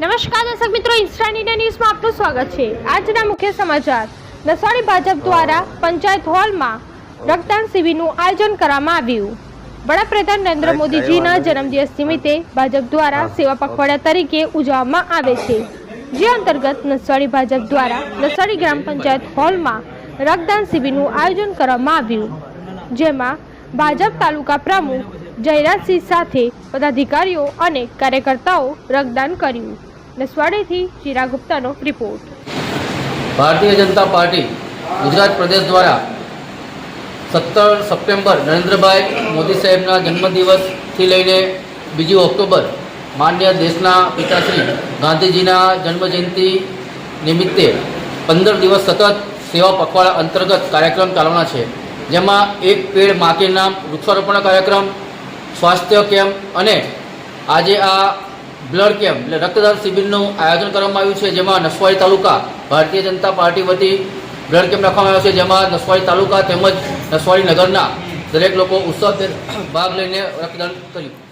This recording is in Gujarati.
નમસ્કાર દર્શક મિત્રો ઇન્સ્ટા ઇન્ડિયા ન્યૂઝમાં આપનું સ્વાગત છે. આજના મુખ્ય સમાચાર. નસવાડી ભાજપ દ્વારા પંચાયત હોલમાં રક્તદાન શિબિરનું આયોજન કરવામાં આવ્યું. વડાપ્રધાન નરેન્દ્ર મોદીજીના જન્મદિવસ નિમિત્તે ભાજપ દ્વારા સેવા પખવાડિયા તરીકે ઉજવવામાં આવે છે. જે અંતર્ગત નસવાડી ભાજપ દ્વારા નસવાડી ગ્રામ પંચાયત હોલમાં રક્તદાન શિબિરનું આયોજન કરવામાં આવ્યું. જેમાં ભાજપ તાલુકા પ્રમુખ જયરાજસિંહ સાથે પદાધિકારીઓ અને કાર્યકર્તાઓ રક્તદાન કર્યું. નસવાડેથી ચિરા ગુપ્તાનો રિપોર્ટ. ભારતીય જનતા પાર્ટી, ગુજરાત પ્રદેશ દ્વારા સત્તર સપ્ટેમ્બર નરેન્દ્રભાઈ મોદી સાહેબના જન્મદિવસથી લઈને બીજી ઓક્ટોબર માન્ય દેશના પિતાશ્રી ગાંધીજીના જન્મજયંતિ નિમિત્તે પંદર દિવસ સતત સેવા પખવાડા અંતર્ગત કાર્યક્રમ ચાલવાના છે. જેમાં એક પેડ માકે નામ વૃક્ષારોપણ કાર્યક્રમ સ્વાસ્થ્ય કેમ્પ અને આજે આ બ્લડ કેમ્પ એટલે રક્તદાન શિબિરનું આયોજન કરવામાં આવ્યું છે, જેમાં નસવાડી તાલુકા ભારતીય જનતા પાર્ટી વતી બ્લડ કેમ્પ રાખવામાં આવ્યો છે, જેમાં નસવાડી તાલુકા તેમજ નસવાડી નગરના દરેક લોકો ઉત્સવ ભાગ લઈને રક્તદાન કર્યું.